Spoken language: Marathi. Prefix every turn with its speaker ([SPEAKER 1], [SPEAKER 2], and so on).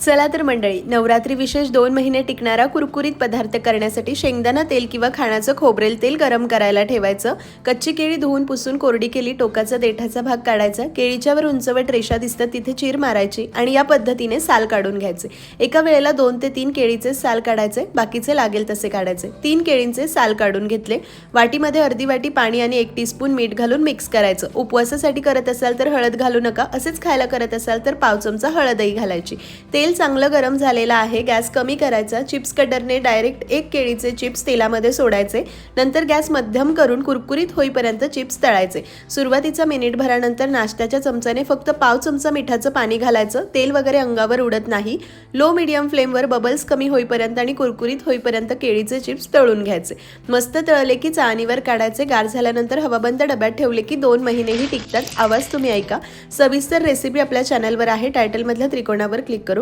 [SPEAKER 1] चला तर मंडळी नवरात्री विशेष दोन महिने टिकणारा कुरकुरीत पदार्थ करण्यासाठी शेंगदाणा तेल किंवा खाण्याचं खोबरेल तेल गरम करायला ठेवायचं. कच्ची केळी धुवून पुसून कोरडी केली टोकाचा देठाचा भाग काढायचा. केळीच्यावर उंचवट रेषा दिसतात तिथे चीर मारायची आणि या पद्धतीने साल काढून घ्यायचे. एका वेळेला दोन ते तीन केळीचे साल काढायचे बाकीचे लागेल तसे काढायचे. तीन केळींचे साल काढून घेतले. वाटीमध्ये अर्धी वाटी पाणी आणि एक टीस्पून मीठ घालून मिक्स करायचं. उपवासासाठी करत असाल तर हळद घालू नका. असेच खायला करत असाल तर पाव चमचा हळदही घालायची. तेल चांगलं गरम झालेलं आहे गॅस कमी करायचा चिप्स कटरने डायरेक्ट एक केळीचे चिप्स तेलामध्ये सोडायचे नंतर गॅस मध्यम करून कुरकुरीत होईपर्यंत चिप्स तळायचे. सुरुवातीचा मिनिटभरानंतर नाश्त्याच्या चमच्याने फक्त पाव चमचा मिठाचं पाणी घालायचं तेल वगैरे अंगावर उडत नाही. लो मिडियम फ्लेमवर बबल्स कमी होईपर्यंत आणि कुरकुरीत होईपर्यंत केळीचे चिप्स तळून घ्यायचे. मस्त तळले की चाळणीवर काढायचे गार झाल्यानंतर हवाबंद डब्यात ठेवले की दोन महिनेही टिकतात. आवाज तुम्ही ऐका. सविस्तर रेसिपी आपल्या चॅनलवर आहे. टायटलमधल्या त्रिकोणावर क्लिक करून